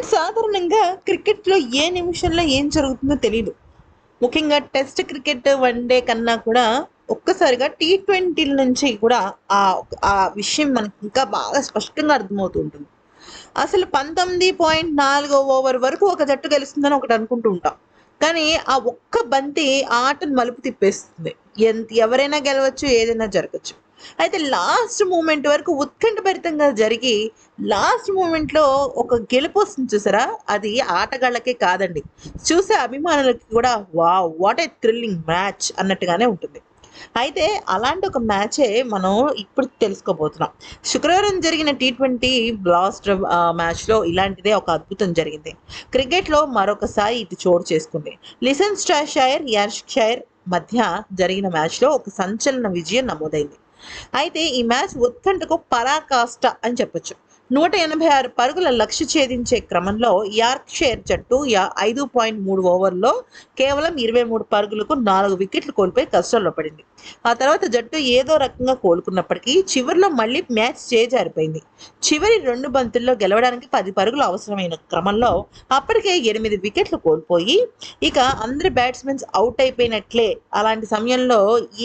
And సాధారణంగా క్రికెట్లో ఏ నిమిషంలో ఏం జరుగుతుందో తెలియదు ముఖ్యంగా టెస్ట్ క్రికెట్ వన్ డే కన్నా కూడా ఒక్కసారిగా టీ ట్వంటీల నుంచి కూడా ఆ ఆ విషయం మనకి ఇంకా బాగా స్పష్టంగా అర్థమవుతూ ఉంటుంది. అసలు పంతొమ్మిది పాయింట్ నాలుగో ఓవర్ వరకు ఒక జట్టు గెలుస్తుందని ఒకటి అనుకుంటూ ఉంటాం. కానీ ఆ ఒక్క బంతి ఆటను మలుపు తిప్పేస్తుంది. ఎంత ఎవరైనా గెలవచ్చు ఏదైనా జరగచ్చు. అయితే లాస్ట్ మూమెంట్ వరకు ఉత్కంఠభరితంగా జరిగి లాస్ట్ మూమెంట్లో ఒక గెలుపు వస్తుంది చూసారా? అది ఆటగాళ్ళకే కాదండి. చూసే అభిమానులకి కూడా వా వాట్ ఏ థ్రిల్లింగ్ మ్యాచ్ అన్నట్టుగానే ఉంటుంది. అయితే అలాంటి ఒక మ్యాచే మనం ఇప్పుడు తెలుసుకోబోతున్నాం. శుక్రవారం జరిగిన టీ ట్వంటీ బ్లాస్ట్ మ్యాచ్లో ఇలాంటిదే ఒక అద్భుతం జరిగింది. క్రికెట్లో మరొకసారి ఇది చోటు చేసుకుంది. లిసన్ స్టాషైర్ యార్షైర్ మధ్య జరిగిన మ్యాచ్లో ఒక సంచలన విజయం నమోదైంది. అయితే ఈ మ్యాచ్ ఉత్కంఠకు పరాకాష్ట అని చెప్పొచ్చు. నూట ఎనభై ఆరు పరుగుల లక్ష్య ఛేదించే క్రమంలో యార్క్షైర్ జట్టు యా ఐదు పాయింట్ మూడు ఓవర్లో కేవలం ఇరవై మూడు పరుగులకు నాలుగు వికెట్లు కోల్పోయి కష్టాల్లో పడింది. ఆ తర్వాత జట్టు ఏదో రకంగా కోలుకున్నప్పటికీ చివరిలో మళ్ళీ మ్యాచ్ చేజారిపోయింది. చివరి రెండు బంతుల్లో గెలవడానికి పది పరుగులు అవసరమైన క్రమంలో అప్పటికే ఎనిమిది వికెట్లు కోల్పోయి ఇక అందరి బ్యాట్స్మెన్స్ అవుట్ అయిపోయినట్లే. అలాంటి సమయంలో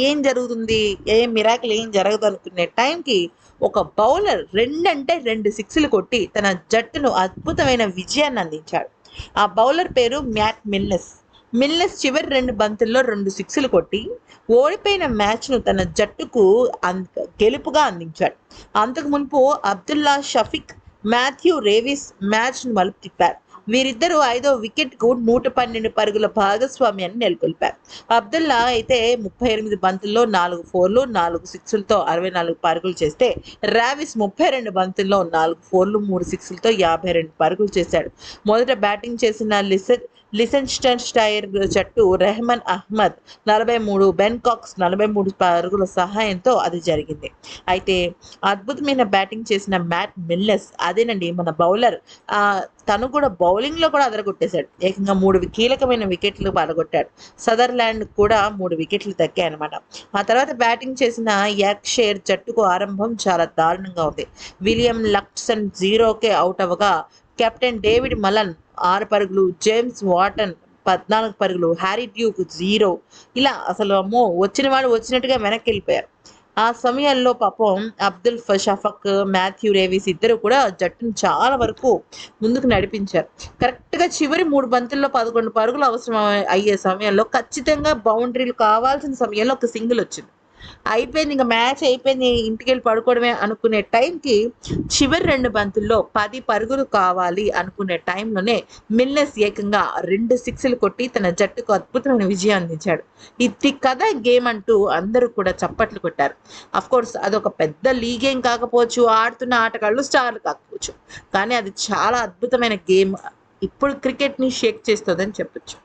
ఏం జరుగుతుంది? ఏ మిరాకిల్ ఏం జరగదు అనుకునే టైంకి ఒక బౌలర్ రెండంటే రెండు సిక్స్లు కొట్టి తన జట్టును అద్భుతమైన విజయాన్ని అందించాడు. ఆ బౌలర్ పేరు మ్యాట్ మిల్లెస్ మిల్లెస్ చివరి రెండు బంతుల్లో రెండు సిక్స్లు కొట్టి ఓడిపోయిన మ్యాచ్ను తన జట్టుకు అం- గెలుపుగా అందించాడు. అంతకు మునుపు అబ్దుల్లా షఫిక్ మాథ్యూ రేవిస్ మ్యాచ్ను మలుపు తిప్పారు. వీరిద్దరూ ఐదో వికెట్కు నూట పన్నెండు పరుగుల భాగస్వామ్యాన్ని నెలకొల్పారు. అబ్దుల్లా అయితే ముప్పై ఎనిమిది బంతుల్లో నాలుగు ఫోర్లు నాలుగు సిక్స్లతో అరవై నాలుగు పరుగులు చేస్తే రావిస్ ముప్పై రెండు బంతుల్లో నాలుగు ఫోర్లు మూడు సిక్స్లతో యాభై రెండు పరుగులు చేశాడు. మొదట బ్యాటింగ్ చేసిన లిసన్ లిసెన్స్టన్ స్టైర్ జట్టు రెహమాన్ అహ్మద్ నలభై మూడు బెన్ కాక్స్ నలభై మూడు పరుగుల సహాయంతో అది జరిగింది. అయితే అద్భుతమైన బ్యాటింగ్ చేసిన మ్యాట్ మిల్లెస్ అదేనండి మన బౌలర్ ఆ, తను కూడా బౌలింగ్లో కూడా అదరగొట్టేశాడు. ఏకంగా మూడు కీలకమైన వికెట్లు పడగొట్టాడు సదర్లాండ్ కూడా మూడు వికెట్లు తగ్గాయి అనమాట ఆ తర్వాత బ్యాటింగ్ చేసిన యాక్షేర్ జట్టుకు ఆరంభం చాలా దారుణంగా ఉంది. విలియం లక్సన్ జీరోకే అవుట్ అవ్వగా కెప్టెన్ డేవిడ్ మలన్ ఆరు పరుగులు జేమ్స్ వాటన్ పద్నాలుగు పరుగులు హ్యారీ డ్యూక్ జీరో. ఇలా అసలు అమ్మో వచ్చిన వాళ్ళు వచ్చినట్టుగా వెనక్కి వెళ్ళిపోయారు ఆ సమయంలో పాపం అబ్దుల్ ఫ- షఫక్ మాథ్యూ రేవిస్ ఇద్దరు కూడా జట్టును చాలా వరకు ముందుకు నడిపించారు. కరెక్ట్గా చివరి మూడు బంతుల్లో పదకొండు పరుగులు అవసరం అయ్యే సమయంలో ఖచ్చితంగా బౌండరీలు కావాల్సిన సమయంలో ఒక సింగిల్ వచ్చింది. అయిపోయింది ఇంకా మ్యాచ్ అయిపోయింది ఇంటికి వెళ్ళి పడుకోవడమే అనుకునే టైంకి చివరి రెండు బంతుల్లో పది పరుగులు కావాలి అనుకునే టైంలోనే మిల్లెస్ ఏకంగా రెండు సిక్స్లు కొట్టి తన జట్టుకు అద్భుతమైన విజయం అందించాడు. ఇది కథ గేమ్ అంటూ అందరూ కూడా చప్పట్లు కొట్టారు. అఫ్ కోర్స్ అదొక పెద్ద లీగ్ ఏం కాకపోవచ్చు ఆడుతున్న ఆటగాళ్ళు స్టార్లు కాకపోవచ్చు. కానీ అది చాలా అద్భుతమైన గేమ్. ఇప్పుడు క్రికెట్ని షేక్ చేస్తుందని చెప్పొచ్చు.